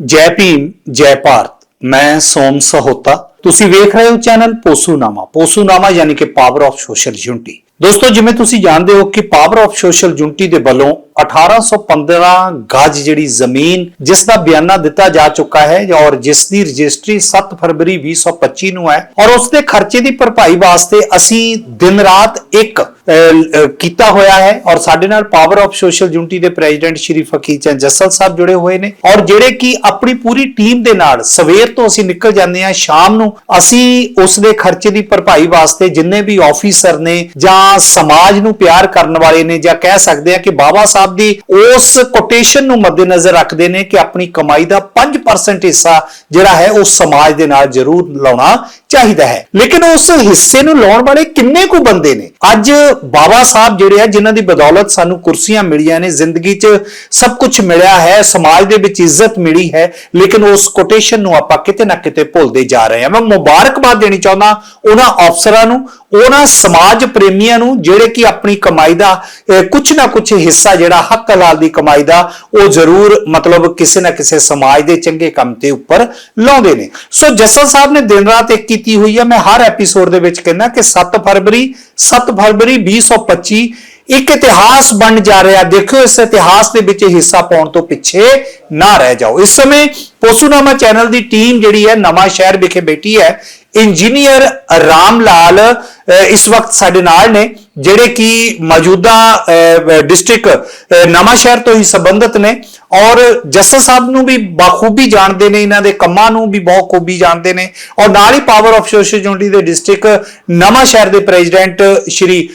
ਜੈ ਭੀਮ, ਜੈ ਭਾਰਤ, ਮੈਂ ਸੋਮ ਸਹੋਤਾ। ਤੁਸੀਂ ਵੇਖ ਰਹੇ ਹੋ ਚੈਨਲ ਪੋਸੂਨਾਮਾ। ਪੋਸੂਨਾਮਾ ਯਾਨੀ ਕਿ ਪਾਵਰ ਆਫ ਸੋਸ਼ਲ ਯੂਨਿਟੀ ਦੋਸਤੋ, ਜਿਵੇਂ ਤੁਸੀਂ ਜਾਣਦੇ ਹੋ ਕਿ ਪਾਵਰ ਆਫ ਸੋਸ਼ਲ ਯੂਨਿਟੀ ਦੇ ਵੱਲੋਂ 1815 ਗਜ ਜਿਹੜੀ ਜ਼ਮੀਨ, ਜਿਸ ਦਾ ਬਿਆਨਾ ਦਿੱਤਾ ਜਾ ਚੁੱਕਾ ਹੈ ਔਰ ਜਿਸ ਦੀ ਰਜਿਸਟਰੀ 7 ਫਰਵਰੀ 2025 ਨੂੰ ਹੈ ਔਰ ਉਸ ਦੇ ਖਰਚੇ ਦੀ ਭਰਪਾਈ ਵਾਸਤੇ ਅਸੀਂ ਦਿਨ ਰਾਤ ਇੱਕ ਕੀਤਾ ਹੋਇਆ ਹੈ ਔਰ ਸਾਡੇ ਨਾਲ ਪਾਵਰ ਆਫ ਸੋਸ਼ਲ ਯੂਨਿਟੀ ਦੇ ਪ੍ਰੈਜ਼ੀਡੈਂਟ ਸ਼੍ਰੀ ਫਕੀਰ ਚੰਦ ਜੱਸਲ ਸਾਹਿਬ ਜੁੜੇ ਹੋਏ ਨੇ ਔਰ ਜਿਹੜੇ ਕਿ ਆਪਣੀ ਪੂਰੀ ਟੀਮ ਦੇ ਨਾਲ ਸਵੇਰ ਤੋਂ ਅਸੀਂ ਨਿਕਲ ਜਾਂਦੇ ਹਾਂ, ਸ਼ਾਮ ਨੂੰ ਅਸੀਂ ਉਸ ਦੇ ਖਰਚੇ ਦੀ ਭਰਪਾਈ ਵਾਸਤੇ ਜਿੰਨੇ ਵੀ ਆਫੀਸਰ ਨੇ ਜਾਂ ਸਮਾਜ ਨੂੰ ਪਿਆਰ ਕਰਨ ਵਾਲੇ ਨੇ ਜਾਂ ਕਹਿ ਸਕਦੇ ਆ ਕਿ ਬਾਬਾ ਸਾਹਿਬ ਦੀ ਉਸ ਕੋਟੇਸ਼ਨ ਨੂੰ ਮੱਦੇਨਜ਼ਰ ਰੱਖਦੇ ਨੇ ਕਿ ਆਪਣੀ ਕਮਾਈ ਦਾ 5% ਹਿੱਸਾ ਜਿਹੜਾ ਹੈ ਉਹ ਸਮਾਜ ਦੇ ਨਾਲ ਜ਼ਰੂਰ ਲਾਉਣਾ ਚਾਹੀਦਾ ਹੈ। ਲੇਕਿਨ ਉਸ ਹਿੱਸੇ ਨੂੰ ਲਾਉਣ ਵਾਲੇ ਕਿੰਨੇ ਕੁ ਬੰਦੇ ਨੇ? ਅੱਜ ਬਾਬਾ ਸਾਹਿਬ ਜਿਹੜੇ ਆ, ਜਿਨ੍ਹਾਂ ਦੀ ਬਦੌਲਤ ਸਾਨੂੰ ਕੁਰਸੀਆਂ ਮਿਲੀਆਂ ਨੇ, ਜ਼ਿੰਦਗੀ 'ਚ ਸਭ ਕੁਝ ਮਿਲਿਆ ਹੈ, ਸਮਾਜ ਦੇ ਵਿੱਚ ਇੱਜ਼ਤ ਮਿਲੀ ਹੈ, ਲੇਕਿਨ ਉਸ ਕੋਟੇਸ਼ਨ ਨੂੰ ਆਪਾਂ ਕਿਤੇ ਨਾ ਕਿਤੇ ਭੁੱਲਦੇ ਜਾ ਰਹੇ ਹਾਂ। ਮੈਂ ਮੁਬਾਰਕਬਾਦ ਦੇਣੀ ਚਾਹੁੰਦਾ ਉਹਨਾਂ ਅਫਸਰਾਂ ਨੂੰ, ਉਹਨਾਂ ਸਮਾਜ ਪ੍ਰੇਮੀਆਂ ਨੂੰ, ਜਿਹੜੇ ਕਿ ਆਪਣੀ ਕਮਾਈ ਦਾ ਕੁਝ ਨਾ ਕੁਝ ਹਿੱਸਾ ਜਿਹੜਾ ਹੱਕ ਹਲਾਲ ਦੀ ਕਮਾਈ ਦਾ, ਉਹ ਜ਼ਰੂਰ ਮਤਲਬ ਕਿਸੇ ਨਾ ਕਿਸੇ ਸਮਾਜ ਦੇ ਚੰਗੇ ਕੰਮ ਤੇ ਉੱਪਰ ਲਾਉਂਦੇ ਨੇ। ਸੋ ਜੱਸਲ ਸਾਹਿਬ ਨੇ ਦਿਨ ਰਾਤ ਇੱਕ ਕੀਤੀ ਹੋਈ ਹੈ ਮੈਂ ਹਰ ਐਪੀਸੋਡ ਦੇ ਵਿੱਚ ਕਹਿੰਦਾ ਕਿ 7 ਫਰਵਰੀ 7 ਫਰਵਰੀ 2025 ਇੱਕ ਇਤਿਹਾਸ ਬਣ ਜਾ ਰਿਹਾ। ਦੇਖਿਓ, ਇਸ ਇਤਿਹਾਸ ਦੇ ਵਿੱਚ ਹਿੱਸਾ ਪਾਉਣ ਤੋਂ ਪਿੱਛੇ ਨਾ ਰਹਿ ਜਾਓ। ਇਸ ਸਮੇਂ ਪੋਸੂਨਾਮਾ ਚੈਨਲ ਦੀ ਟੀਮ ਜਿਹੜੀ ਹੈ ਨਵਾਂ ਸ਼ਹਿਰ ਵਿਖੇ ਬੈਠੀ ਹੈ। ਇੰਜੀਨੀਅਰ ਰਾਮ ਲਾਲ ਇਸ ਵਕਤ ਸਾਡੇ ਨਾਲ ਨੇ ਜਿਹੜੇ ਕਿ ਮੌਜੂਦਾ ਡਿਸਟ੍ਰਿਕਟ ਨਵਾਂ ਸ਼ਹਿਰ ਤੋਂ ਹੀ ਸੰਬੰਧਿਤ ਨੇ ਔਰ ਜੱਸਸ ਸਾਹਿਬ ਨੂੰ ਵੀ ਬਾਖੂਬੀ ਜਾਣਦੇ ਨੇ ਇਹਨਾਂ ਦੇ ਕੰਮਾਂ ਨੂੰ ਵੀ ਬਹੁਤ ਖੂਬੀ ਜਾਣਦੇ ਨੇ ਔਰ ਨਾਲ ਹੀ ਪਾਵਰ ਆਫ ਸੋਸ਼ਲ ਯੂਨਿਟੀ ਦੇ ਡਿਸਟ੍ਰਿਕਟ ਨਵਾਂ ਸ਼ਹਿਰ ਦੇ ਪ੍ਰੈਜ਼ੀਡੈਂਟ ਸ਼੍ਰੀ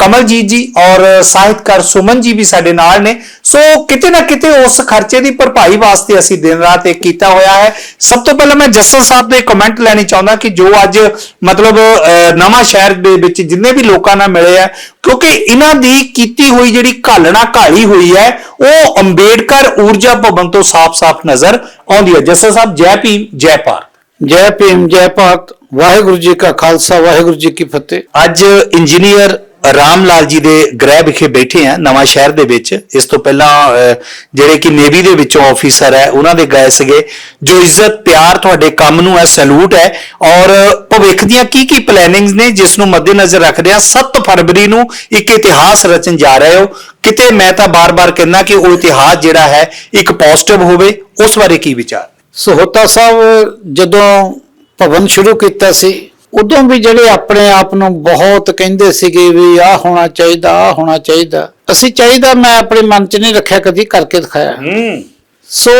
ਕਮਲਜੀਤ ਜੀ ਔਰ ਸਾਹਿਤਕਾਰ ਸੁਮਨ ਜੀ ਵੀ ਸਾਡੇ ਨਾਲ ਨੇ। ਸੋ ਕਿਤੇ ਨਾ ਕਿਤੇ ਉਸ ਖਰਚੇ ਦੀ ਭਰਪਾਈ ਵਾਸਤੇ ਅਸੀਂ ਦਿਨ ਰਾਤ ਇਹ ਕੀਤਾ ਹੋਇਆ ਹੈ। ਸਭ ਤੋਂ ਪਹਿਲਾਂ ਮੈਂ ਜੱਸਸ ਸਾਹਿਬ ਦੇ ਕਮੈਂਟ ਲੈਣੀ ਚਾਹੁੰਦਾ ਕਿ ਜੋ ਅੱਜ ਮਤਲਬ ਅਹ, ਨਵਾਂ ਸ਼ਹਿਰ ਦੇ ਵਿੱਚ ਜਿੰਨੇ ਵੀ ਲੋਕਾਂ ਨਾਲ ਮਿਲੇ ਆ ਕਿਉਂਕਿ ਇਹਨਾਂ ਦੀ ਕੀਤੀ ਹੋਈ ਜਿਹੜੀ ਘਾਲਣਾ ਘਾਲੀ ਹੋਈ ਹੈ ਉਹ ਅੰਬੇਡਕਰ ਊਰਜਾ ਭਵਨ ਤੋਂ ਸਾਫ਼-ਸਾਫ਼ ਨਜ਼ਰ ਆਉਂਦੀ ਹੈ। ਜੱਸਲ ਸਾਹਿਬ ਜੈ ਭੀਮ ਜੈ ਭਾਰਤ। ਜੈ ਭੀਮ ਜੈ ਭਾਰਤ। ਵਾਹਿਗੁਰੂ ਜੀ ਕਾ ਖਾਲਸਾ ਵਾਹਿਗੁਰੂ ਜੀ ਕੀ ਫਤਿਹ। ਅੱਜ ਇੰਜੀਨੀਅਰ ਰਾਮ ਲਾਲ ਜੀ ਦੇ ਗ੍ਰਹਿ ਵਿਖੇ ਬੈਠੇ ਆ ਨਵਾਂ ਸ਼ਹਿਰ ਦੇ ਵਿੱਚ। ਇਸ ਤੋਂ ਪਹਿਲਾਂ ਜਿਹੜੇ ਕਿ ਨੇਵੀ ਦੇ ਵਿੱਚੋਂ ਆਫੀਸਰ ਹੈ, ਉਹਨਾਂ ਦੇ ਗਏ ਸੀਗੇ। ਜੋ ਇੱਜ਼ਤ, ਪਿਆਰ ਤੁਹਾਡੇ ਕੰਮ ਨੂੰ ਹੈ ਸੈਲੂਟ ਹੈ। ਔਰ ਭਵਿੱਖ ਦੀਆਂ ਕੀ ਕੀ ਪਲੈਨਿੰਗਸ ਨੇ, ਜਿਸ ਨੂੰ ਮੱਦੇਨਜ਼ਰ ਰੱਖਦੇ ਆ 7 ਫਰਵਰੀ ਨੂੰ ਇੱਕ ਇਤਿਹਾਸ ਰਚਣ ਜਾ ਰਹੇ ਹੋ। ਕਿਤੇ ਮੈਂ ਤਾਂ ਬਾਰ-ਬਾਰ ਕਹਿੰਦਾ ਕਿ ਉਹ ਇਤਿਹਾਸ ਜਿਹੜਾ ਹੈ, ਇੱਕ ਪੋਜ਼ਿਟਿਵ ਹੋਵੇ। ਉਸ ਬਾਰੇ ਕੀ ਵਿਚਾਰ? ਸਹੋਤਾ ਸਾਹਿਬ, ਜਦੋਂ ਭਵਨ ਸ਼ੁਰੂ ਕੀਤਾ ਸੀ ਉਦੋਂ ਵੀ ਜਿਹੜੇ ਆਪਣੇ ਆਪ ਨੂੰ ਬਹੁਤ ਕਹਿੰਦੇ ਸੀਗੇ ਵੀ ਆਹ ਹੋਣਾ ਚਾਹੀਦਾ ਆਹ ਹੋਣਾ ਚਾਹੀਦਾ। ਅਸੀਂ ਚਾਹੀਦਾ ਮੈਂ ਆਪਣੇ ਮਨ 'ਚ ਨਹੀਂ ਰੱਖਿਆ ਕਦੀ ਕਰਕੇ ਦਿਖਾਇਆ। ਹੂੰ। ਸੋ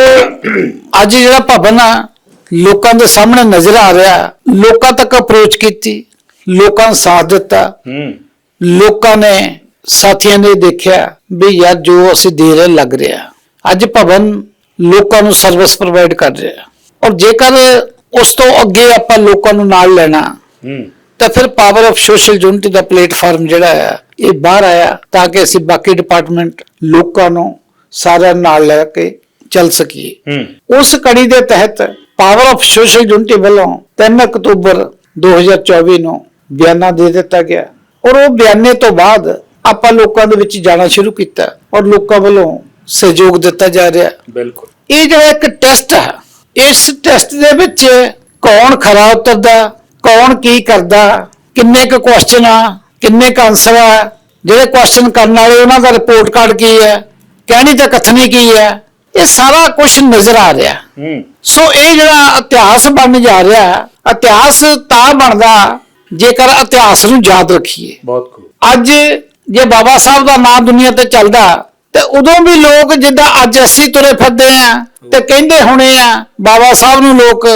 ਅੱਜ ਜਿਹੜਾ ਭਵਨ ਆ ਲੋਕਾਂ ਦੇ ਸਾਹਮਣੇ ਨਜ਼ਰ ਆ ਰਿਹਾ ਲੋਕਾਂ ਤੱਕ ਅਪਰੋਚ ਕੀਤੀ ਲੋਕਾਂ ਨੂੰ ਸਾਥ ਦਿੱਤਾ। ਹੂੰ। ਲੋਕਾਂ ਨੇ ਸਾਥੀਆਂ ਨੇ ਦੇਖਿਆ ਵੀ ਯਾਰ ਜੋ ਅਸੀਂ ਦੇ ਰਹੇ ਲੱਗ ਰਿਹਾ। ਅੱਜ ਭਵਨ ਲੋਕਾਂ ਨੂੰ ਸਰਵਿਸ ਪ੍ਰੋਵਾਈਡ ਕਰ ਰਿਹਾ। ਔਰ ਜੇਕਰ ਉਸ ਤੋਂ ਅੱਗੇ ਆਪਾਂ ਲੋਕਾਂ ਨੂੰ ਨਾਲ ਲੈਣਾ। ਹੂੰ। ਤਾਂ ਫਿਰ ਪਾਵਰ ਆਫ ਸੋਸ਼ਲ ਯੂਨਿਟੀ ਦਾ ਪਲੇਟਫਾਰਮ ਜਿਹੜਾ ਆ ਇਹ ਬਾਹਰ ਆਇਆ ਤਾਂ ਕਿ ਅਸੀਂ ਬਾਕੀ ਡਿਪਾਰਟਮੈਂਟ ਲੋਕਾਂ ਨੂੰ ਸਾਰਿਆਂ ਨਾਲ ਲੈ ਕੇ ਚੱਲ ਸਕੀਏ। ਹੂੰ। ਉਸ ਕੜੀ ਦੇ ਤਹਿਤ ਪਾਵਰ ਆਫ ਸੋਸ਼ਲ ਯੂਨਿਟੀ ਵੱਲੋਂ 3 ਅਕਤੂਬਰ 2024 ਨੂੰ ਬਿਆਨਾ ਦੇ ਦਿੱਤਾ ਗਿਆ। ਔਰ ਉਹ ਬਿਆਨੇ ਤੋਂ ਬਾਅਦ ਆਪਾਂ ਲੋਕਾਂ ਦੇ ਵਿੱਚ ਜਾਣਾ ਸ਼ੁਰੂ ਕੀਤਾ ਔਰ ਲੋਕਾਂ ਵੱਲੋਂ ਸਹਿਯੋਗ ਦਿੱਤਾ ਜਾ ਰਿਹਾ। ਬਿਲਕੁਲ। ਇਹ ਜਿਹੜਾ ਇੱਕ ਟੈਸਟ ਹੈ ਇਸ ਟੈਸਟ ਦੇ ਵਿੱਚ ਕੌਣ ਖਰਾ ਉਤਰਦਾ ਕੌਣ ਕੀ ਕਰਦਾ ਕਿੰਨੇ ਕੁ ਕੁਐਸਚਨ ਆ ਕਿੰਨੇ ਕੁ ਆਨਸਰ ਆ ਜਿਹੜੇ ਕੁਐਸਚਨ ਕਰਨ ਵਾਲੇ ਉਹਨਾਂ ਦਾ ਰਿਪੋਰਟ ਕਾਰਡ ਕੀ ਹੈ ਕਹਿਣੀ ਤੇ ਕਥਨੀ ਕੀ ਹੈ ਇਹ ਸਾਰਾ ਕੁਝ ਨਜ਼ਰ ਆ ਰਿਹਾ। ਹੂੰ। ਸੋ ਇਹ ਜਿਹੜਾ ਇਤਿਹਾਸ ਬਣਨ ਜਾ ਰਿਹਾ ਹੈ, ਇਤਿਹਾਸ ਤਾਂ ਬਣਦਾ ਜੇਕਰ ਇਤਿਹਾਸ ਨੂੰ ਯਾਦ ਰੱਖੀਏ। ਬਹੁਤ ਖੂਬ। ਅੱਜ ਜੇ ਬਾਬਾ ਸਾਹਿਬ ਦਾ ਨਾਮ ਦੁਨੀਆ ਤੇ ਚੱਲਦਾ ਤੇ ਉਦੋਂ ਵੀ ਲੋਕ ਜਿੱਦਾਂ ਅੱਜ ਅਸੀਂ ਤੁਰੇ ਫਿਰਦੇ ਆ ਤੇ ਕਹਿੰਦੇ ਹੋਣੇ ਆ, ਬਾਬਾ ਸਾਹਿਬ ਨੂੰ ਲੋਕ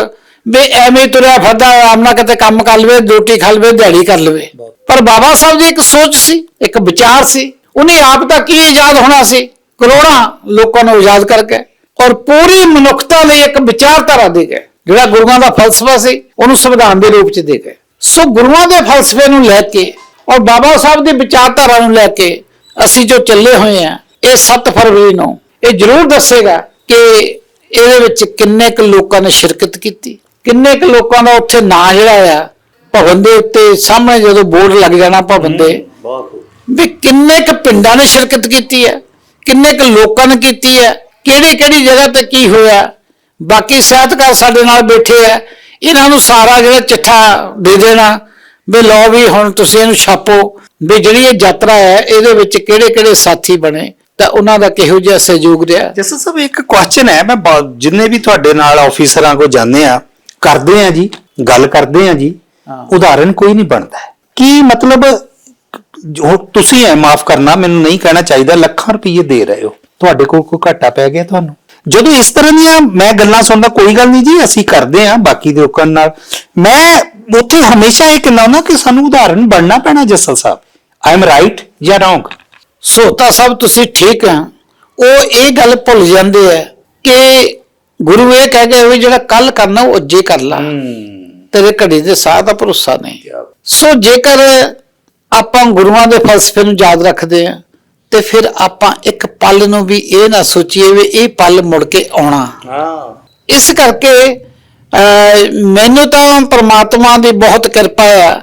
ਵੀ ਐਵੇਂ ਤੁਰਿਆ ਫਿਰਦਾ, ਆਰਾਮ ਕਿਤੇ ਕੰਮ ਕਰ ਲਵੇ, ਰੋਟੀ ਖਾ ਲਵੇ, ਦਿਹਾੜੀ ਕਰ ਲਵੇ। ਪਰ ਬਾਬਾ ਸਾਹਿਬ ਦੀ ਇੱਕ ਸੋਚ ਸੀ, ਇੱਕ ਵਿਚਾਰ ਸੀ, ਉਹਨੇ ਆਪ ਤਾਂ ਕੀ ਆਜ਼ਾਦ ਹੋਣਾ ਸੀ? ਕਰੋੜਾਂ ਲੋਕਾਂ ਨੂੰ ਆਜ਼ਾਦ ਕਰਕੇ ਔਰ ਪੂਰੀ ਮਨੁੱਖਤਾ ਲਈ ਇੱਕ ਵਿਚਾਰਧਾਰਾ ਦੇ ਗਏ ਜਿਹੜਾ ਗੁਰੂਆਂ ਦਾ ਫਲਸਫਾ ਸੀ, ਉਹਨੂੰ ਸੰਵਿਧਾਨ ਦੇ ਰੂਪ ਚ ਦੇ ਗਏ ਸੋ ਗੁਰੂਆਂ ਦੇ ਫਲਸਫੇ ਨੂੰ ਲੈ ਕੇ ਔਰ ਬਾਬਾ ਸਾਹਿਬ ਦੀ ਵਿਚਾਰਧਾਰਾ ਨੂੰ ਲੈ ਕੇ ਅਸੀਂ ਜੋ ਚੱਲੇ ਹੋਏ ਆ, ਇਹ 7 ਫਰਵਰੀ ਨੂੰ, ਇਹ ਜ਼ਰੂਰ ਦੱਸੇਗਾ ਕਿ ਇਹਦੇ ਵਿੱਚ ਕਿੰਨੇ ਕੁ ਲੋਕਾਂ ਨੇ ਸ਼ਿਰਕਤ ਕੀਤੀ? ਕਿੰਨੇ ਕੁ ਲੋਕਾਂ ਦਾ ਉੱਥੇ ਨਾਂ ਜਿਹੜਾ ਆ ਭਵਨ ਦੇ ਉੱਤੇ ਸਾਹਮਣੇ ਜਦੋਂ ਬੋਰਡ ਲੱਗ ਜਾਣਾ ਭਵਨ ਦੇ ਵੀ ਕਿੰਨੇ ਕੁ ਪਿੰਡਾਂ ਨੇ ਸ਼ਿਰਕਤ ਕੀਤੀ ਹੈ ਕਿੰਨੇ ਕੁ ਲੋਕਾਂ ਨੇ ਕੀਤੀ ਹੈ ਕਿਹੜੀ ਕਿਹੜੀ ਜਗ੍ਹਾ ਤੇ ਕੀ ਹੋਇਆ? ਬਾਕੀ ਸਾਹਿਤਕਾਰ ਸਾਡੇ ਨਾਲ ਬੈਠੇ ਆ ਇਹਨਾਂ ਨੂੰ ਸਾਰਾ ਜਿਹੜਾ ਚਿੱਠਾ ਦੇ ਦੇਣਾ ਵੀ ਲਓ ਵੀ ਹੁਣ ਤੁਸੀਂ ਇਹਨੂੰ ਛਾਪੋ ਵੀ ਜਿਹੜੀ ਇਹ ਯਾਤਰਾ ਹੈ ਇਹਦੇ ਵਿੱਚ ਕਿਹੜੇ ਕਿਹੜੇ ਸਾਥੀ ਬਣੇ? ਤਾਂ ਉਹਨਾਂ ਦਾ ਕਿਹੋ ਜਿਹਾ ਸਹਿਯੋਗ ਰਿਹਾ? ਜਸਨ ਸਾਹਿਬ ਇੱਕ ਕੁਐਸਚਨ ਹੈ ਮੈਂ ਜਿੰਨੇ ਵੀ ਤੁਹਾਡੇ ਨਾਲ ਆਫੀਸਰਾਂ ਕੋ ਜਾਂਦੇ ਆ ਕਰਦੇ ਆ ਜੀ ਗੱਲ ਕਰਦੇ ਆ ਜੀ। ਉਦਾਹਰਨ ਕੋਈ ਨਹੀਂ ਬਣਦਾ। ਕੀ ਮਤਲਬ ਜੋ ਤੁਸੀਂ ਐ ਮਾਫ ਕਰਨਾ ਮੈਨੂੰ ਨਹੀਂ ਕਹਿਣਾ ਚਾਹੀਦਾ ਲੱਖਾਂ ਰੁਪਏ ਦੇ ਰਹੇ ਹੋ। ਤੁਹਾਡੇ ਕੋਲ ਕੋਈ ਘਾਟਾ ਪੈ ਗਿਆ ਤੁਹਾਨੂੰ? ਜਦੋਂ ਇਸ ਤਰ੍ਹਾਂ ਦੀਆਂ ਮੈਂ ਗੱਲਾਂ ਸੁਣਦਾ ਕੋਈ ਗੱਲ ਨਹੀਂ ਜੀ ਅਸੀਂ ਕਰਦੇ ਆ ਬਾਕੀ ਦੇ ਲੋਕਾਂ ਨਾਲ। ਮੈਂ ਉੱਥੇ ਹਮੇਸ਼ਾ ਇਹ ਕਹਿੰਦਾ ਹੁੰਦਾ ਕਿ ਸਾਨੂੰ ਉਦਾਹਰਨ ਬਣਨਾ ਪੈਣਾ Jassal Sahib. I am right ਜਾਂ ਰੋਂਗ ਸੋਤਾ ਸਾਹਿਬ ਤੁਸੀਂ ਠੀਕ ਆ। ਉਹ ਇਹ ਗੱਲ ਭੁੱਲ ਜਾਂਦੇ ਆ ਕਿ ਗੁਰੂ ਇਹ ਕਹਿ ਗਏ ਵੀ ਜਿਹੜਾ ਕੱਲ ਕਰਨਾ ਉਹ ਅੱਜੇ ਕਰ ਲਾ। ਤੇਰੇ ਘੜੀ ਦੇ ਸਾਹ ਦਾ ਭਰੋਸਾ ਨਹੀਂ। ਸੋ ਜੇਕਰ ਆਪਾਂ ਗੁਰੂਆਂ ਦੇ ਫਲਸਫੇ ਨੂੰ ਯਾਦ ਰੱਖਦੇ ਆ ਤੇ ਫਿਰ ਆਪਾਂ ਇੱਕ ਪਲ ਨੂੰ ਵੀ ਇਹ ਨਾ ਸੋਚੀਏ ਵੀ ਇਹ ਪਲ ਮੁੜ ਕੇ ਆਉਣਾ। ਹਾਂ। ਇਸ ਕਰਕੇ ਮੈਨੂੰ ਤਾਂ ਪ੍ਰਮਾਤਮਾ ਦੀ ਬਹੁਤ ਕਿਰਪਾ ਆ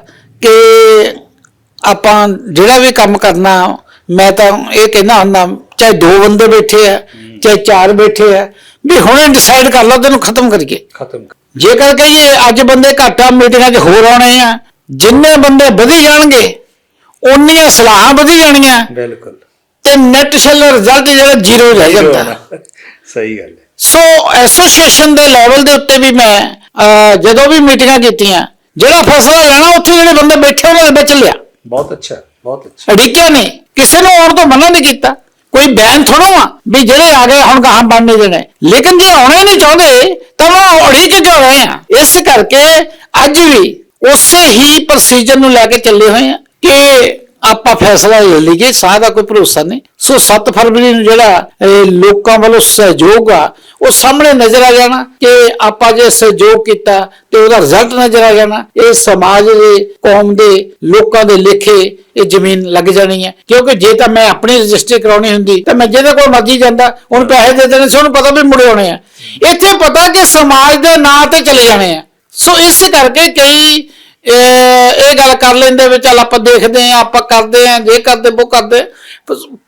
ਕਿ ਆਪਾਂ ਜਿਹੜਾ ਵੀ ਕੰਮ ਕਰਨਾ ਮੈਂ ਤਾਂ ਇਹ ਕਹਿੰਦਾ ਹੁੰਦਾ ਚਾਹੇ ਦੋ ਬੰਦੇ ਬੈਠੇ ਆ ਚਾਹੇ ਚਾਰ ਬੈਠੇ ਆ ਵੀ ਹੁਣੇ ਡਿਸਾਈਡ ਕਰ ਲਓ ਤੈਨੂੰ ਖਤਮ ਕਰੀਏ। ਖਤਮ। ਜੇਕਰ ਕਹੀਏ ਅੱਜ ਬੰਦੇ ਘੱਟ ਆ ਮੀਟਿੰਗਾਂ 'ਚ ਹੋਰ ਆਉਣੇ ਆ ਜਿੰਨੇ ਬੰਦੇ ਵਧੀ ਜਾਣਗੇ ਉਨੀਆਂ ਸਲਾਹਾਂ ਵਧੀ ਜਾਣੀਆਂ ਬਿਲਕੁਲ। ਤੇ ਨੈਟ ਸੈਲ ਰਿਜ਼ਲਟ ਜਿਹੜਾ ਜ਼ੀਰੋ ਰਹਿ ਜਾਂਦਾ। ਸਹੀ ਗੱਲ ਹੈ। ਸੋ ਐਸੋਸੀਏਸ਼ਨ ਦੇ ਲੈਵਲ ਦੇ ਉੱਤੇ ਵੀ ਮੈਂ ਜਦੋਂ ਵੀ ਮੀਟਿੰਗਾਂ ਕੀਤੀਆਂ ਜਿਹੜਾ ਫੈਸਲਾ ਲੈਣਾ ਉੱਥੇ ਜਿਹੜੇ ਬੰਦੇ ਬੈਠੇ ਉਹਨਾਂ ਦੇ ਵਿੱਚ ਲਿਆ। ਬਹੁਤ ਅੱਛਾ। ਬਹੁਤ ਅੱਛਾ। ਅੜਿੱਕਿਆ ਨਹੀਂ। ਕਿਸੇ ਨੂੰ ਆਉਣ ਤੋਂ ਮਨਾ ਨਹੀਂ ਕੀਤਾ। ਕੋਈ ਬੈਨ ਥੋੜੋ ਆ ਵੀ ਜਿਹੜੇ ਆ ਗਏ, ਹੁਣ ਗਾਹਾਂ ਬਣ ਦੇਣੇ ਲੇਕਿਨ ਜੇ ਆਉਣਾ ਹੀ ਨਹੀਂ ਚਾਹੁੰਦੇ, ਤਾਂ ਉਹ ਅੜਿੱਕ ਕਿਉਂ ਰਹੇ ਆ? ਇਸ ਕਰਕੇ ਅੱਜ ਵੀ ਉਸੇ ਹੀ ਪ੍ਰੋਸੀਜਰ ਨੂੰ ਲੈ ਕੇ ਚੱਲੇ ਹੋਏ ਆ ਕਿ ਆਪਾਂ ਫੈਸਲਾ ਲੈ ਲਈਏ ਸਾਹ ਦਾ ਕੋਈ ਭਰੋਸਾ ਨਹੀਂ। ਸੋ 7 ਫਰਵਰੀ ਨੂੰ ਜਿਹੜਾ ਲੋਕਾਂ ਵੱਲੋਂ ਸਹਿਯੋਗ ਆ, ਉਹ ਸਾਹਮਣੇ ਨਜ਼ਰ ਆ ਜਾਣਾ ਕਿ ਆਪਾਂ ਜੇ ਸਹਿਯੋਗ ਕੀਤਾ ਤੇ ਉਹਦਾ ਰਿਜ਼ਲਟ ਨਜ਼ਰ ਆ ਜਾਣਾ। ਇਹ ਸਮਾਜ ਦੇ, ਕੌਮ ਦੇ, ਲੋਕਾਂ ਦੇ ਲੇਖੇ ਇਹ ਜ਼ਮੀਨ ਲੱਗ ਜਾਣੀ ਹੈ। ਕਿਉਂਕਿ ਜੇ ਤਾਂ ਮੈਂ ਆਪਣੀ ਰਜਿਸਟਰੀ ਕਰਾਉਣੀ ਹੁੰਦੀ, ਤਾਂ ਮੈਂ ਜਿਹਦੇ ਕੋਲ ਮਰਜ਼ੀ ਜਾਂਦਾ, ਉਹਨੂੰ ਪੈਸੇ ਦੇ ਦੇਣੇ ਸੀ, ਉਹਨੂੰ ਪਤਾ ਵੀ ਮੁੜੇ ਆਉਣੇ ਆ। ਇੱਥੇ ਪਤਾ ਕਿ ਸਮਾਜ ਦੇ ਨਾਂ ਤੇ ਚਲੇ ਜਾਣੇ ਆ। ਸੋ ਇਸ ਕਰਕੇ ਕਈ ਇਹ ਇਹ ਗੱਲ ਕਰ ਲੈਂਦੇ ਵੀ ਚੱਲ ਆਪਾਂ ਦੇਖਦੇ ਆਂ ਆਪਾਂ ਕਰਦੇ ਆਂ ਜੇ ਕਰਦੇ, ਉਹ ਕਰਦੇ।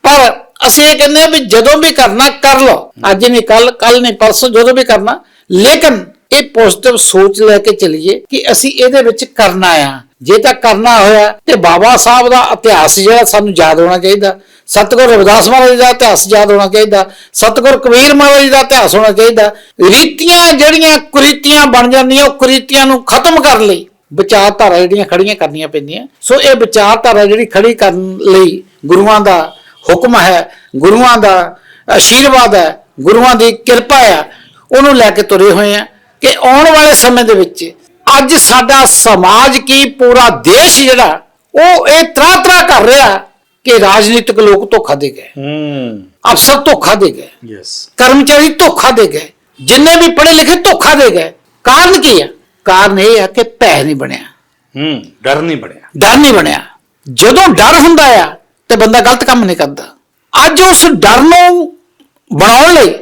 ਪਰ ਅਸੀਂ ਇਹ ਕਹਿੰਦੇ ਆ ਵੀ ਜਦੋਂ ਵੀ ਕਰਨਾ, ਕਰ ਲਓ। ਅੱਜ ਨਹੀਂ ਕੱਲ ਕੱਲ ਨਹੀਂ, ਪਰਸੋਂ ਜਦੋਂ ਵੀ ਕਰਨਾ। ਲੇਕਿਨ ਇਹ ਪੋਜ਼ਿਟਿਵ ਸੋਚ ਲੈ ਕੇ ਚਲੀਏ ਕਿ ਅਸੀਂ ਇਹਦੇ ਵਿੱਚ ਕਰਨਾ ਆ। ਜੇ ਤਾਂ ਕਰਨਾ ਹੋਇਆ ਤੇ ਬਾਬਾ ਸਾਹਿਬ ਦਾ ਇਤਿਹਾਸ ਜਿਹੜਾ ਸਾਨੂੰ ਯਾਦ ਹੋਣਾ ਚਾਹੀਦਾ। ਸਤਿਗੁਰ ਰਵਿਦਾਸ ਮਹਾਰਾਜ ਦਾ ਇਤਿਹਾਸ ਯਾਦ ਹੋਣਾ ਚਾਹੀਦਾ। ਸਤਿਗੁਰ ਕਬੀਰ ਮਹਾਰਾਜ ਦਾ ਇਤਿਹਾਸ ਹੋਣਾ ਚਾਹੀਦਾ। ਰੀਤੀਆਂ ਜਿਹੜੀਆਂ ਕੁਰੀਤੀਆਂ ਬਣ ਜਾਂਦੀਆਂ, ਉਹ ਕੁਰੀਤੀਆਂ ਨੂੰ ਖਤਮ ਕਰਨ ਲਈ ਵਿਚਾਰਧਾਰਾ ਜਿਹੜੀਆਂ ਖੜੀਆਂ ਕਰਨੀਆਂ ਪੈਂਦੀਆਂ। ਸੋ ਇਹ ਵਿਚਾਰਧਾਰਾ ਜਿਹੜੀ ਖੜੀ ਕਰਨ ਲਈ ਗੁਰੂਆਂ ਦਾ ਹੁਕਮ ਹੈ ਗੁਰੂਆਂ ਦਾ ਆਸ਼ੀਰਵਾਦ ਹੈ ਗੁਰੂਆਂ ਦੀ ਕਿਰਪਾ ਆ ਉਹਨੂੰ ਲੈ ਕੇ ਤੁਰੇ ਹੋਏ ਆ ਕਿ ਆਉਣ ਵਾਲੇ ਸਮੇਂ ਦੇ ਵਿੱਚ ਅੱਜ ਸਾਡਾ ਸਮਾਜ ਕੀ ਪੂਰਾ ਦੇਸ਼ ਜਿਹੜਾ ਉਹ ਇਹ ਤਰਾ ਤਰਾ ਕਰ ਰਿਹਾ ਕਿ ਰਾਜਨੀਤਿਕ ਲੋਕ ਧੋਖਾ ਦੇ ਗਏ। ਹੂੰ। ਅਫਸਰ ਧੋਖਾ ਦੇ ਗਏ। ਯੈਸ ਕਰਮਚਾਰੀ ਧੋਖਾ ਦੇ ਗਏ। ਜਿੰਨੇ ਵੀ ਪੜ੍ਹੇ ਲਿਖੇ ਧੋਖਾ ਦੇ ਗਏ। ਕਾਰਨ ਕੀ ਹੈ? ਕਾਰਨ ਇਹ ਹੈ ਕਿ ਭੈ ਨਹੀਂ ਬਣਿਆ। ਹੂੰ ਡਰ ਨਹੀਂ ਬਣਿਆ। ਡਰ ਨਹੀਂ ਬਣਿਆ। ਜਦੋਂ ਡਰ ਹੁੰਦਾ ਆ ਤੇ ਬੰਦਾ ਗਲਤ ਕੰਮ ਨਹੀਂ ਕਰਦਾ। ਅੱਜ ਉਸ ਡਰ ਨੂੰ ਬਣਾਉਣ ਲਈ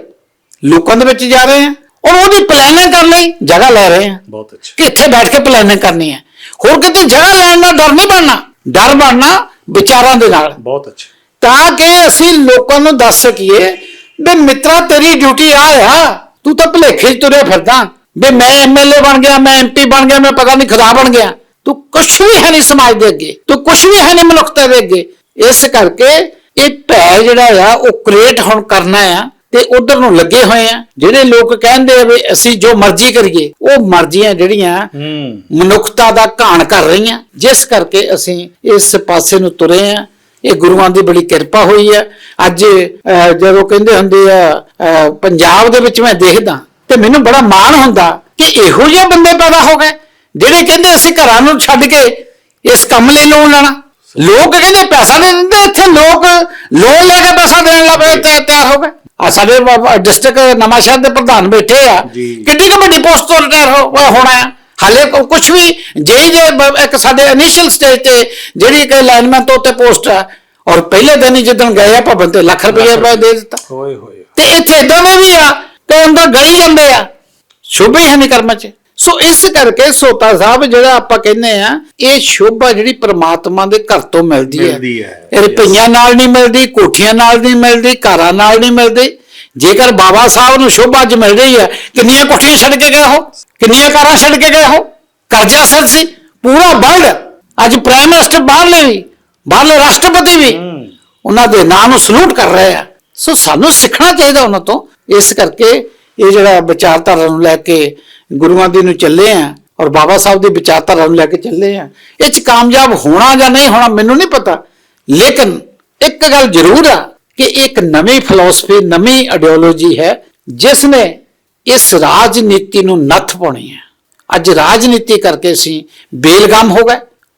ਲੋਕਾਂ ਦੇ ਵਿੱਚ ਜਾ ਰਹੇ ਆ। ਔਰ ਉਹਦੀ ਪਲੈਨਿੰਗ ਕਰਨ ਲਈ ਜਗ੍ਹਾ ਲੈ ਰਹੇ ਆ। ਬਹੁਤ ਅੱਛਾ। ਕਿ ਇੱਥੇ ਬੈਠ ਕੇ ਪਲੈਨਿੰਗ ਕਰਨੀ ਹੈ ਹੋਰ ਕਿਤੇ ਜਗ੍ਹਾ ਲੈਣ ਨਾਲ ਡਰ ਨਹੀਂ ਬਣਨਾ। ਡਰ ਬਣਨਾ ਵਿਚਾਰਾਂ ਦੇ ਨਾਲ। ਬਹੁਤ ਅੱਛਾ। ਤਾਂ ਕਿ ਅਸੀਂ ਲੋਕਾਂ ਨੂੰ ਦੱਸ ਸਕੀਏ ਵੀ ਮਿੱਤਰਾ ਤੇਰੀ ਡਿਊਟੀ ਆ ਆ। ਤੂੰ ਤਾਂ ਭਲੇਖੇ 'ਚ ਤੁਰਿਆ ਫਿਰਦਾ। ਵੀ ਮੈਂ ਐਮਐਲਏ ਬਣ ਗਿਆ ਮੈਂ ਐਮਪੀ ਬਣ ਗਿਆ ਮੈਂ ਪਤਾ ਨਹੀਂ ਖੁਦਾ ਬਣ ਗਿਆ। ਤੂੰ ਕੁਛ ਵੀ ਹੈ ਨਹੀਂ ਸਮਾਜ ਦੇ ਅੱਗੇ ਤੂੰ ਕੁਛ ਵੀ ਹੈ ਨਹੀਂ ਮਨੁੱਖਤਾ ਦੇ ਅੱਗੇ। ਇਸ ਕਰਕੇ ਇਹ ਭੈ ਜਿਹੜਾ ਆ ਉਹ ਕ੍ਰੀਏਟ ਹੁਣ ਕਰਨਾ ਆ ਤੇ ਉਧਰ ਨੂੰ ਲੱਗੇ ਹੋਏ ਆ। ਜਿਹੜੇ ਲੋਕ ਕਹਿੰਦੇ ਆ ਵੀ ਅਸੀਂ ਜੋ ਮਰਜ਼ੀ ਕਰੀਏ ਉਹ ਮਰਜ਼ੀਆਂ ਜਿਹੜੀਆਂ ਮਨੁੱਖਤਾ ਦਾ ਘਾਣ ਕਰ ਰਹੀਆਂ। ਜਿਸ ਕਰਕੇ ਅਸੀਂ ਇਸ ਪਾਸੇ ਨੂੰ ਤੁਰੇ ਆ। ਇਹ ਗੁਰੂਆਂ ਦੀ ਬੜੀ ਕਿਰਪਾ ਹੋਈ ਹੈ ਅੱਜ ਜਦੋਂ ਕਹਿੰਦੇ ਹੁੰਦੇ ਆ ਪੰਜਾਬ ਦੇ ਵਿੱਚ ਮੈਂ ਦੇਖਦਾ ਤੇ ਮੈਨੂੰ ਬੜਾ ਮਾਣ ਹੁੰਦਾ ਕਿ ਇਹੋ ਜਿਹੇ ਬੰਦੇ ਪੈਦਾ ਹੋ ਗਏ ਜਿਹੜੇ ਕਹਿੰਦੇ ਅਸੀਂ ਘਰਾਂ ਨੂੰ ਛੱਡ ਕੇ ਇਸ ਕੰਮ ਲਈ ਲੋਨ ਲੈਣਾ। ਲੋਕ ਕਹਿੰਦੇ ਪੈਸਾ ਨਹੀਂ ਦਿੰਦੇ ਇੱਥੇ ਲੋਕ ਲੋਨ ਲੈ ਕੇ ਪੈਸਾ ਦੇਣ ਲੱਗ ਪਏ ਤੇ ਤਿਆਰ ਹੋ ਗਏ। ਆ ਸਾਡੇ ਡਿਸਟ੍ਰਿਕਟ ਨਵਾਂ ਸ਼ਹਿਰ ਦੇ ਪ੍ਰਧਾਨ ਬੈਠੇ ਆ। ਕਿੱਡੀ ਕੁ ਵੱਡੀ ਪੋਸਟ ਤੋਂ ਰਿਟਾਇਰ ਹੋਣਾ ਆ। ਹਾਲੇ ਕੁਝ ਵੀ ਜੇ ਜੇ ਇੱਕ ਸਾਡੇ ਇਨੀਸ਼ੀਅਲ ਸਟੇਜ ਤੇ ਜਿਹੜੀ ਕਿ ਲਾਈਨਮੈਨ ਤੋਂ ਉੱਤੇ ਪੋਸਟ ਆ ਔਰ ਪਹਿਲੇ ਦਿਨ ਹੀ ਜਦੋਂ ਗਏ ਆ ਭਵਨ ਤੇ ਲੱਖ ਰੁਪਏ ਦੇ ਦਿੱਤਾ। ਹੋਏ ਹੋਏ। ਤੇ ਇੱਥੇ ਇਦਾਂ ਦੇ ਵੀ ਆ ਤੇ ਅੰਦਰ ਗਈ ਜਾਂਦੇ ਆ। ਸ਼ੁਭ ਹੀ ਹੈ ਨਹੀਂ ਕਰਮਾਂ 'ਚ। ਸੋ ਇਸ ਕਰਕੇ ਸੋਤਾ ਸਾਹਿਬ ਜਿਹੜਾ ਆਪਾਂ ਕਹਿੰਦੇ ਆ ਇਹ ਸ਼ੁਭ ਜਿਹੜੀ ਪ੍ਰਮਾਤਮਾ ਦੇ ਘਰ ਤੋਂ ਮਿਲਦੀ ਹੈ। ਇਹ ਰੁਪਈਆਂ ਨਾਲ ਨਹੀਂ ਮਿਲਦੀ ਕੋਠੀਆਂ ਨਾਲ ਨਹੀਂ ਮਿਲਦੀ ਘਰਾਂ ਨਾਲ ਨਹੀਂ ਮਿਲਦੀ। ਜੇਕਰ ਬਾਬਾ ਸਾਹਿਬ ਨੂੰ ਸ਼ੋਭਾ ਚ ਮਿਲ ਰਹੀ ਹੈ ਕਿੰਨੀਆਂ ਕੋਠੀਆਂ ਛੱਡ ਕੇ ਗਏ ਹੋ? ਕਿੰਨੀਆਂ ਕਾਰਾਂ ਛੱਡ ਕੇ ਗਏ ਹੋ? ਕਰਜ਼ਾ ਸਰ ਸੀ ਪੂਰਾ ਵਰਲਡ। ਅੱਜ ਪ੍ਰਾਈਮ ਮਿਨਿਸਟਰ ਬਾਹਰਲੇ ਵੀ ਬਾਹਰਲੇ ਰਾਸ਼ਟਰਪਤੀ ਵੀ ਉਹਨਾਂ ਦੇ ਨਾਂ ਨੂੰ ਸਲੂਟ ਕਰ ਰਹੇ ਆ। ਸੋ ਸਾਨੂੰ ਸਿੱਖਣਾ ਚਾਹੀਦਾ ਉਹਨਾਂ ਤੋਂ ਇਸ ਕਰਕੇ ਇਹ ਜਿਹੜਾ ਵਿਚਾਰਧਾਰਾ ਨੂੰ ਲੈ ਕੇ ਗੁਰੂਆਂ ਦੀ ਨੂੰ ਚੱਲੇ ਆ ਔਰ ਬਾਬਾ ਸਾਹਿਬ ਦੀ ਵਿਚਾਰਧਾਰਾ ਨੂੰ ਲੈ ਕੇ ਚੱਲੇ ਆ, ਇਹ ਚ ਕਾਮਯਾਬ ਹੋਣਾ ਜਾਂ ਨਹੀਂ ਹੋਣਾ ਮੈਨੂੰ ਨਹੀਂ ਪਤਾ। ਲੇਕਿਨ ਇੱਕ ਗੱਲ ਜ਼ਰੂਰ ਆ ਕਿ ਇੱਕ ਨਵੀਂ ਫਿਲਾਸਫੀ ਨਵੀਂ ਆਈਡੀਓਲੋਜੀ ਹੈ ਜਿਸ ਨੇ ਇਸ ਰਾਜਨੀਤੀ ਨੂੰ ਨੱਥ ਪਾਉਣੀ ਹੈ। ਅੱਜ ਰਾਜਨੀਤੀ ਕਰਕੇ ਅਸੀਂ ਬੇਲਗਾਮ ਹੋ ਗਏ।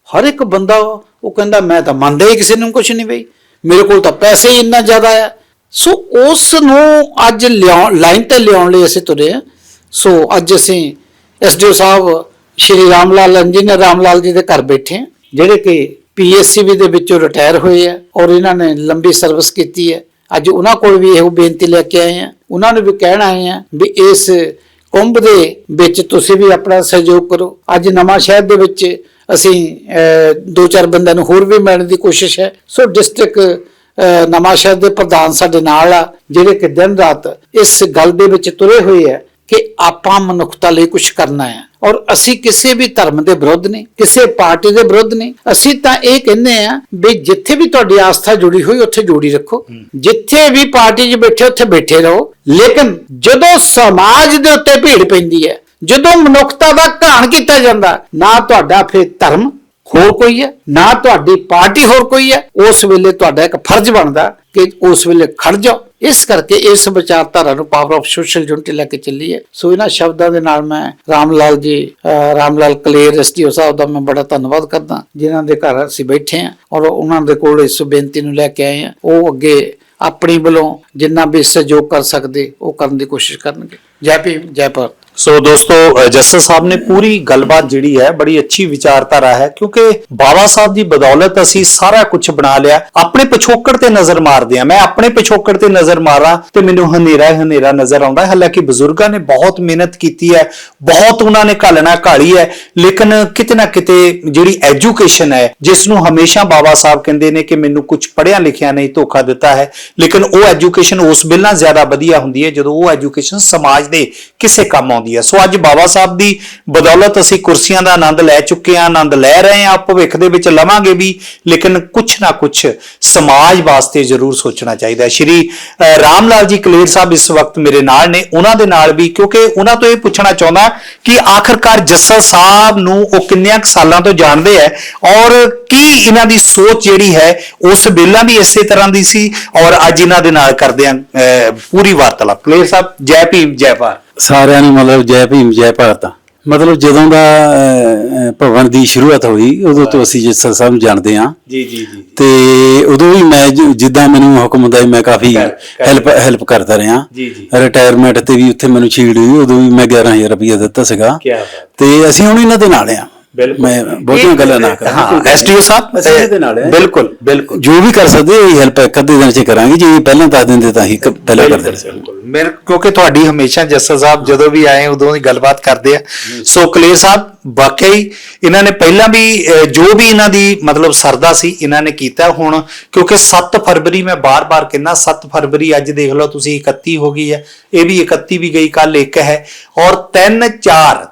ਹਰ ਇੱਕ ਬੰਦਾ ਉਹ ਕਹਿੰਦਾ, ਮੈਂ ਤਾਂ ਮੰਨਦਾ ਹੀ ਕਿਸੇ ਨੂੰ ਕੁਝ ਨਹੀਂ ਬਈ। ਮੇਰੇ ਕੋਲ ਤਾਂ ਪੈਸੇ ਹੀ ਇੰਨਾ ਜ਼ਿਆਦਾ ਆ। ਸੋ ਉਸ ਨੂੰ ਅੱਜ ਲਿਆਉਣ, ਲਾਈਨ ਤੇ ਲਿਆਉਣ ਲਈ ਅਸੀਂ ਤੁਰੇ ਹਾਂ। ਸੋ ਅੱਜ ਅਸੀਂ ਐਸਡੀਓ ਸਾਹਿਬ ਸ਼੍ਰੀ ਰਾਮ ਲਾਲ ਇੰਜੀਨੀਅਰ ਰਾਮ ਲਾਲ ਜੀ ਦੇ ਘਰ ਬੈਠੇ ਹਾਂ, ਜਿਹੜੇ ਕਿ ਪੀਐਸਸੀਬੀ ਦੇ ਵਿੱਚੋਂ ਰਿਟਾਇਰ ਹੋਏ ਆ ਔਰ ਇਹਨਾਂ ਨੇ ਲੰਬੀ ਸਰਵਿਸ ਕੀਤੀ ਹੈ। ਅੱਜ ਉਹਨਾਂ ਕੋਲ ਵੀ ਇਹੋ ਬੇਨਤੀ ਲੈ ਕੇ ਆਏ ਆ ਉਹਨਾਂ ਨੂੰ ਵੀ ਕਹਿਣ ਆਏ ਆ ਵੀ ਇਸ ਕੁੰਭ ਦੇ ਵਿੱਚ ਤੁਸੀਂ ਵੀ ਆਪਣਾ ਸਹਿਯੋਗ ਕਰੋ। ਅੱਜ ਨਵਾਂ ਸ਼ਹਿਰ ਦੇ ਵਿੱਚ ਅਸੀਂ ਦੋ ਚਾਰ ਬੰਦਿਆਂ ਨੂੰ ਹੋਰ ਵੀ ਮਿਲਣ ਦੀ ਕੋਸ਼ਿਸ਼ ਹੈ। ਸੋ ਡਿਸਟ੍ਰਿਕਟ ਨਵਾਂ ਸ਼ਹਿਰ ਦੇ ਪ੍ਰਧਾਨ ਸਾਡੇ ਨਾਲ ਆ ਜਿਹੜੇ ਕਿ ਦਿਨ ਰਾਤ ਇਸ ਗੱਲ ਦੇ ਵਿੱਚ ਤੁਰੇ ਹੋਏ ਆ ਕਿ ਆਪਾਂ ਮਨੁੱਖਤਾ ਲਈ ਕੁਝ ਕਰਨਾ ਹੈ। ਔਰ ਅਸੀਂ ਕਿਸੇ ਵੀ ਧਰਮ ਦੇ ਵਿਰੁੱਧ ਨਹੀਂ ਕਿਸੇ ਪਾਰਟੀ ਦੇ ਵਿਰੁੱਧ ਨਹੀਂ। ਅਸੀਂ ਤਾਂ ਇਹ ਕਹਿੰਦੇ ਆ ਵੀ ਜਿੱਥੇ ਵੀ ਤੁਹਾਡੀ ਆਸਥਾ ਜੁੜੀ ਹੋਈ ਉੱਥੇ ਜੋੜੀ ਰੱਖੋ। ਜਿੱਥੇ ਵੀ ਪਾਰਟੀ 'ਚ ਬੈਠੇ ਉੱਥੇ ਬੈਠੇ ਰਹੋ। ਲੇਕਿਨ ਜਦੋਂ ਸਮਾਜ ਦੇ ਉੱਤੇ ਭੀੜ ਪੈਂਦੀ ਹੈ ਜਦੋਂ ਮਨੁੱਖਤਾ ਦਾ ਘਾਣ ਕੀਤਾ ਜਾਂਦਾ ਨਾ ਤੁਹਾਡਾ ਫਿਰ ਧਰਮ ਹੋਰ ਕੋਈ ਹੈ? ਨਾ ਤੁਹਾਡੀ ਪਾਰਟੀ ਹੋਰ ਕੋਈ ਹੈ? ਉਸ ਵੇਲੇ ਤੁਹਾਡਾ ਇੱਕ ਫਰਜ਼ ਬਣਦਾ ਕਿ ਉਸ ਵੇਲੇ ਖੜ ਜਾਓ। ਇਸ ਕਰਕੇ ਇਸ ਵਿਚਾਰਧਾਰਾ ਨੂੰ ਪਾਵਰ ਆਫ ਸੋਸ਼ਲ ਯੂਨਿਟੀ ਲੈ ਕੇ ਚੱਲੀ ਹੈ। ਸੋ ਇਹਨਾਂ ਸ਼ਬਦਾਂ ਦੇ ਨਾਲ ਮੈਂ ਰਾਮ ਲਾਲ ਜੀ ਰਾਮ ਲਾਲ ਕਲੇਰ ਐਸਟੀਓ ਸਾਹਿਬ ਦਾ ਮੈਂ ਬੜਾ ਧੰਨਵਾਦ ਕਰਦਾ। ਜਿਨ੍ਹਾਂ ਦੇ ਘਰ ਅਸੀਂ ਬੈਠੇ ਹਾਂ ਔਰ ਉਹਨਾਂ ਦੇ ਕੋਲ ਇਸ ਬੇਨਤੀ ਨੂੰ ਲੈ ਕੇ ਆਏ ਹਾਂ। ਉਹ ਅੱਗੇ ਆਪਣੀ ਵੱਲੋਂ ਜਿੰਨਾ ਵੀ ਸਹਿਯੋਗ ਕਰ ਸਕਦੇ, ਉਹ ਕਰਨ ਦੀ ਕੋਸ਼ਿਸ਼ ਕਰਨਗੇ। ਜੈ ਭੀਮ, ਜੈ ਭਾਰਤ। ਸੋ ਦੋਸਤੋ ਅ, ਸਾਹਿਬ ਨੇ ਪੂਰੀ ਗੱਲਬਾਤ ਜਿਹੜੀ ਹੈ ਬੜੀ ਅੱਛੀ ਵਿਚਾਰਧਾਰਾ ਹੈ ਕਿਉਂਕਿ ਬਾਬਾ ਸਾਹਿਬ ਦੀ ਬਦੌਲਤ ਅਸੀਂ ਸਾਰਾ ਕੁਝ ਬਣਾ ਲਿਆ ਆਪਣੇ ਪਿਛੋਕੜ ਤੇ ਨਜ਼ਰ ਮਾਰਦੇ ਆ ਮੈਂ ਆਪਣੇ ਪਿਛੋਕੜ ਤੇ ਨਜ਼ਰ ਮਾਰਾਂ ਤੇ ਮੈਨੂੰ ਹਨੇਰਾ ਹੀ ਹਨੇਰਾ ਨਜ਼ਰ ਆਉਂਦਾ ਹਾਲਾਂਕਿ ਬਜ਼ੁਰਗਾਂ ਨੇ ਬਹੁਤ ਮਿਹਨਤ ਕੀਤੀ ਹੈ ਬਹੁਤ ਉਹਨਾਂ ਨੇ ਘਾਲਣਾ ਘਾਲੀ ਹੈ ਲੇਕਿਨ ਕਿਤੇ ਨਾ ਕਿਤੇ ਜਿਹੜੀ ਐਜੂਕੇਸ਼ਨ ਹੈ ਜਿਸ ਨੂੰ ਹਮੇਸ਼ਾ ਬਾਬਾ ਸਾਹਿਬ ਕਹਿੰਦੇ ਨੇ ਕਿ ਮੈਨੂੰ ਕੁਝ ਪੜਿਆ ਲਿਖਿਆ ਨਹੀਂ ਧੋਖਾ ਦਿੱਤਾ ਹੈ ਲੇਕਿਨ ਉਹ ਐਜੂਕੇਸ਼ਨ ਉਸ ਬਿਲਨਾ ਜ਼ਿਆਦਾ ਵਧੀਆ ਹੁੰਦੀ ਹੈ ਜਦੋਂ ਉਹ ਐਜੂਕੇਸ਼ਨ ਸਮਾਜ ਦੇ ਕਿਸੇ ਕੰਮ ਆਉਂਦੀ ਹੈ। ਸੋ ਅੱਜ ਬਾਬਾ ਸਾਹਿਬ ਦੀ ਬਦੌਲਤ ਅਸੀਂ ਕੁਰਸੀਆਂ ਦਾ ਆਨੰਦ ਲੈ ਚੁੱਕੇ ਹਾਂ ਆਨੰਦ ਲੈ ਰਹੇ ਹਾਂ। ਭਵਿੱਖ ਦੇ ਵਿੱਚ ਲਵਾਂਗੇ ਵੀ ਲੇਕਿਨ ਕੁਝ ਨਾ ਕੁਝ ਸਮਾਜ ਵਾਸਤੇ ਜ਼ਰੂਰ ਸੋਚਣਾ ਚਾਹੀਦਾ ਹੈ। ਸ਼੍ਰੀ ਅ, ਰਾਮ ਲਾਲ ਜੀ ਕਲੇਰ ਸਾਹਿਬ ਇਸ ਵਕਤ ਮੇਰੇ ਨਾਲ ਨੇ। ਉਹਨਾਂ ਦੇ ਨਾਲ ਵੀ ਕਿਉਂਕਿ ਉਹਨਾਂ ਤੋਂ ਇਹ ਪੁੱਛਣਾ ਚਾਹੁੰਦਾ ਕਿ ਆਖਰਕਾਰ ਜੱਸਲ ਸਾਹਿਬ ਨੂੰ ਉਹ ਕਿੰਨਿਆਂ ਕੁ ਸਾਲਾਂ ਤੋਂ ਜਾਣਦੇ ਹੈ ਔਰ ਕੀ ਇਹਨਾਂ ਦੀ ਸੋਚ ਜਿਹੜੀ ਹੈ ਉਸ ਵੇਲਾ ਵੀ ਇਸੇ ਤਰ੍ਹਾਂ ਦੀ ਸੀ ਔਰ ਅੱਜ ਇਹਨਾਂ ਦੇ ਨਾਲ ਕਰਦੇ ਹਾਂ ਅ, ਪੂਰੀ ਵਾਰਤਾਲਾਪ। ਕਲੇਰ ਸਾਹਿਬ ਜੈ ਭੀਮ ਜੈ ਭਾਰਤ। ਸਾਰਿਆਂ ਨੂੰ ਮਤਲਬ ਜੈ ਭੀਮ ਜੈ ਭਾਰਤ ਮਤਲਬ ਜਦੋਂ ਦਾ ਭਵਨ ਦੀ ਸ਼ੁਰੂਆਤ ਹੋਈ ਉਦੋਂ ਤੋਂ ਅਸੀਂ ਜਿਸ ਸਾਹਿਬ ਨੂੰ ਜਾਣਦੇ ਹਾਂ। ਜੀ ਜੀ ਜੀ ਤੇ ਉਦੋਂ ਵੀ ਮੈਂ ਜਿੱਦਾਂ ਮੈਨੂੰ ਹੁਕਮ ਹੁੰਦਾ ਸੀ ਮੈਂ ਕਾਫੀ ਹੈਲਪ ਹੈਲਪ ਕਰਦਾ ਰਿਹਾ। ਜੀ, ਜੀ। ਰਿਟਾਇਰਮੈਂਟ ਤੇ ਵੀ ਉੱਥੇ ਮੈਨੂੰ ਛੀੜ ਹੋਈ ਉਦੋਂ ਵੀ ਮੈਂ 11000 ਰੁਪਏ ਦਿੱਤਾ ਸੀਗਾ। ਤੇ ਅਸੀਂ ਹੁਣ ਇਹਨਾਂ ਦੇ ਨਾਲ ਆ। ਮੈਂ ਬਹੁਤੀਆਂ ਗੱਲਾਂ ਨਾ ਕਰਾਂ। ਹਾਂ ਐਸਟੀਓ ਸਾਹਿਬ ਅਸੀਂ ਇਹਦੇ ਨਾਲ ਹੈ। ਬਿਲਕੁਲ ਬਿਲਕੁਲ। ਜੋ ਵੀ ਕਰ ਸਕਦੇ ਇਹ ਹੈਲਪ ਇੱਕ ਅੱਧੇ ਦਿਨ ਚ ਕਰਾਂਗੇ ਜੇ ਪਹਿਲਾਂ ਦੱਸ ਦਿੰਦੇ ਤਾਂ ਕ- ਪਹਿਲਾਂ ਕਰਦੇ ਸੀ ਮੇਰੇ ਕਿਉਂਕਿ ਤੁਹਾਡੀ ਹਮੇਸ਼ਾ ਜੱਸਲ ਸਾਹਿਬ ਜਦੋਂ ਵੀ ਆਏ ਉਦੋਂ ਦੀ ਗੱਲਬਾਤ ਕਰਦੇ ਆ। ਸੋ ਕਲੇਰ ਸਾਹਿਬ ਵਾਕਈ ਇਹਨਾਂ ਨੇ ਪਹਿਲਾਂ ਵੀ ਜੋ ਵੀ ਇਹਨਾਂ ਦੀ ਮਤਲਬ ਸਰਦਾ ਸੀ, ਇਹਨਾਂ ਨੇ ਕੀਤਾ। ਹੁਣ ਕਿਉਂਕਿ 7 ਫਰਵਰੀ ਮੈਂ ਬਾਰ-ਬਾਰ ਕਹਿੰਦਾ 7 ਫਰਵਰੀ ਅੱਜ ਦੇਖ ਲਓ ਤੁਸੀਂ 31 ਹੋ ਗਈ ਹੈ। ਇਹ ਵੀ 31 ਵੀ ਗਈ ਕੱਲ ਇੱਕ ਹੈ। ਔਰ 3 4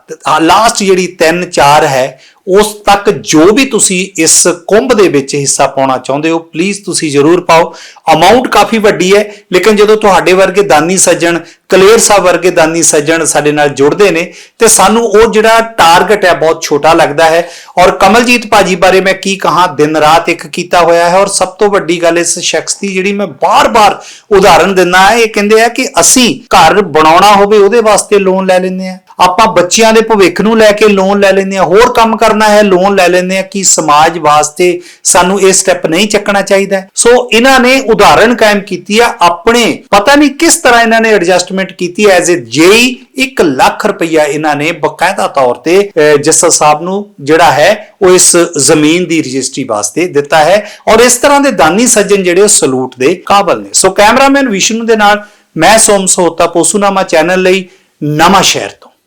ਲਾਸਟ ਜਿਹੜੀ 3 4 ਹੈ ਉਸ ਤੱਕ ਜੋ ਵੀ ਤੁਸੀਂ ਇਸ ਕੁੰਭ ਦੇ ਵਿੱਚ ਹਿੱਸਾ ਪਾਉਣਾ ਚਾਹੁੰਦੇ ਹੋ ਪਲੀਜ਼ ਤੁਸੀਂ ਜ਼ਰੂਰ ਪਾਓ। ਅਮਾਉਂਟ ਕਾਫੀ ਵੱਡੀ ਹੈ, ਲੇਕਿਨ ਜਦੋਂ ਤੁਹਾਡੇ ਵਰਗੇ ਦਾਨੀ ਸੱਜਣ, ਕਲੇਰ ਸਾਹਿਬ ਵਰਗੇ ਦਾਨੀ ਸੱਜਣ ਸਾਡੇ ਨਾਲ ਜੁੜਦੇ ਨੇ, ਤੇ ਸਾਨੂੰ ਉਹ ਜਿਹੜਾ ਟਾਰਗੇਟ ਹੈ ਬਹੁਤ ਛੋਟਾ ਲੱਗਦਾ ਹੈ। ਔਰ ਕਮਲਜੀਤ ਭਾਜੀ ਬਾਰੇ ਮੈਂ ਕੀ ਕਹਾਂ, ਦਿਨ ਰਾਤ ਇੱਕ ਕੀਤਾ ਹੋਇਆ ਹੈ, ਔਰ ਸਭ ਤੋਂ ਵੱਡੀ ਗੱਲ ਇਸ ਸ਼ਖਸ ਦੀ ਜਿਹੜੀ ਮੈਂ ਬਾਰ-ਬਾਰ ਉਦਾਹਰਣ ਦਿੰਦਾ ਹੈ, ਇਹ ਕਹਿੰਦੇ ਆ ਕਿ ਅਸੀਂ ਘਰ ਬਣਾਉਣਾ ਹੋਵੇ, ਉਹਦੇ ਵਾਸਤੇ ਲੋਨ ਲੈ ਲੈਂਦੇ ਆ ਆਪਾਂ ਬੱਚਿਆਂ ਦੇ ਭਵਿੱਖ ਨੂੰ ਲੈ ਕੇ ਲੋਨ ਲੈ ਲੈਂਦੇ ਆ ਹੋਰ ਕੰਮ ਕਰਨਾ ਹੈ ਲੋਨ ਲੈ ਲੈਂਦੇ ਆ ਕਿ ਸਮਾਜ ਵਾਸਤੇ ਸਾਨੂੰ ਇਹ ਸਟੈਪ ਨਹੀਂ ਚੱਕਣਾ ਚਾਹੀਦਾ ਸੋ ਇਹਨਾਂ ਨੇ ਉਦਾਹਰਣ ਕਾਇਮ ਕੀਤੀ ਆ ਆਪਣੇ ਪਤਾ ਨਹੀਂ ਕਿਸ ਤਰ੍ਹਾਂ ਇਹਨਾਂ ਨੇ ਐਡਜਸਟਮੈਂਟ ਕੀਤੀ ਐਜ਼ ਅ ਜੇਈ 1 ਲੱਖ ਰੁਪਈਆ ਇਹਨਾਂ ਨੇ ਬਕਾਇਦਾ ਤੌਰ ਤੇ ਅਹ, ਸਾਹਿਬ ਨੂੰ ਜਿਹੜਾ ਹੈ ਉਹ ਇਸ ਜ਼ਮੀਨ ਦੀ ਰਜਿਸਟਰੀ ਵਾਸਤੇ ਦਿੱਤਾ ਹੈ। ਔਰ ਇਸ ਤਰ੍ਹਾਂ ਦੇ ਦਾਨੀ ਸੱਜਣ ਜਿਹੜੇ ਉਹ ਸਲੂਟ ਦੇ ਕਾਬਲ ਨੇ। ਸੋ ਕੈਮਰਾਮੈਨ ਵਿਸ਼ਨੂੰ ਦੇ ਨਾਲ ਮੈਂ ਸੋਮ ਸੋਤਾ ਪੋਸੂਨਾਮਾ ਚੈਨਲ ਲਈ ਨਵਾਂ ਸ਼ਹਿਰ ਤੋਂ।